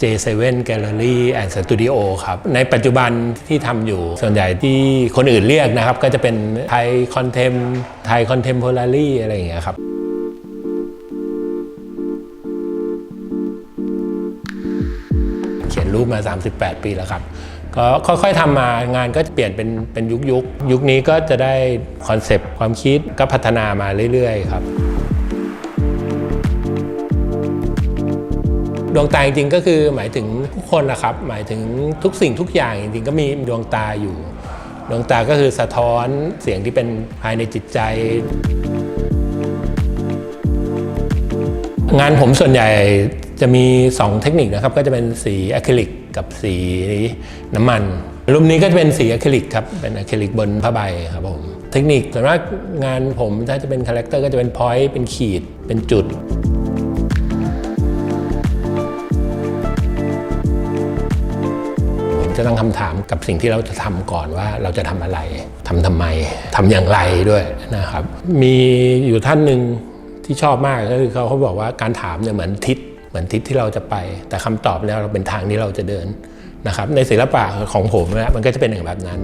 J7 Gallery and Studio ครับ ในปัจจุบันที่ทำอยู่ส่วนใหญ่ที่คนอื่นเรียกนะครับ ก็จะเป็นไทยคอนเทมไทยคอนเทม p o r a r y อะไรอย่างเงี้ยครับเขียนรูปมา 38 ปีแล้วครับ ก็ค่อยๆทำมางานก็จะเปลี่ยนเป็นเป็นยุคยุคยุคนี้ก็จะได้คอนเซปต์ความคิดก็พัฒนามาเรื่อยๆ ครับ ดวงตาจริงๆก็คือหมายถึงผู้คนนะครับ หมายถึงทุกสิ่งทุกอย่างจริงๆก็มีดวงตาอยู่ ดวงตาก็คือสะท้อนเสียงที่เป็นภายในจิตใจ งานผมส่วนใหญ่จะมี 2 เทคนิคนะครับ ก็จะเป็นสีอะคริลิกกับสีน้ำมันรูปนี้ก็จะเป็นสีอะคริลิกครับ เป็นอะคริลิกบนผ้าใบครับผม เทคนิคส่วนมากงานผมถ้าจะเป็นคาแรคเตอร์ก็จะเป็นพอยต์เป็นขีด เป็นจุด จะตั้งคำถามกับสิ่งที่เราจะทำก่อนว่าเราจะทำอะไรทำทำไมทำอย่างไรด้วยนะครับ มีอยู่ท่านหนึ่งที่ชอบมากก็คือเขาเขาบอกว่าการถามเนี่ยเหมือนทิศเหมือนทิศที่เราจะไป แต่คำตอบเนี่ยเราเป็นทางที่เราจะเดินนะครับ ในศิลปะของผมนะมันก็จะเป็นอย่างแบบนั้น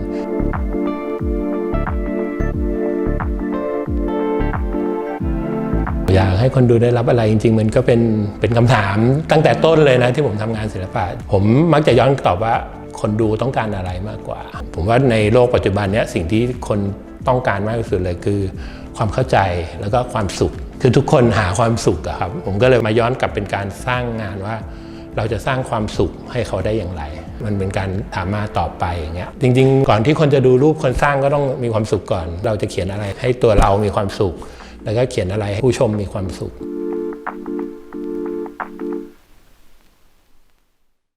อยากให้คนดูได้รับอะไรจริง ๆ มันก็เป็นเป็นคำถามตั้งแต่ต้นเลยนะที่ผมทำงานศิลปะ ผมมักจะย้อนตอบว่า คนดูต้องการอะไรมากกว่า ผมว่าในโลกปัจจุบันนี้สิ่งที่คนต้องการมากที่สุดเลยคือ ความเข้าใจแล้วก็ความสุข คือทุกคนหาความสุขอะครับ ผมก็เลยมาย้อนกลับเป็นการสร้างงานว่า เราจะสร้างความสุขให้เขาได้อย่างไร มันเป็นการถามมาตอบไปอย่างเงี้ยจริง ๆ ก่อนที่คนจะดูรูปคนสร้างก็ต้องมีความสุขก่อน เราจะเขียนอะไรให้ตัวเรามีความสุข แล้วก็เขียนอะไรให้ผู้ชมมีความสุข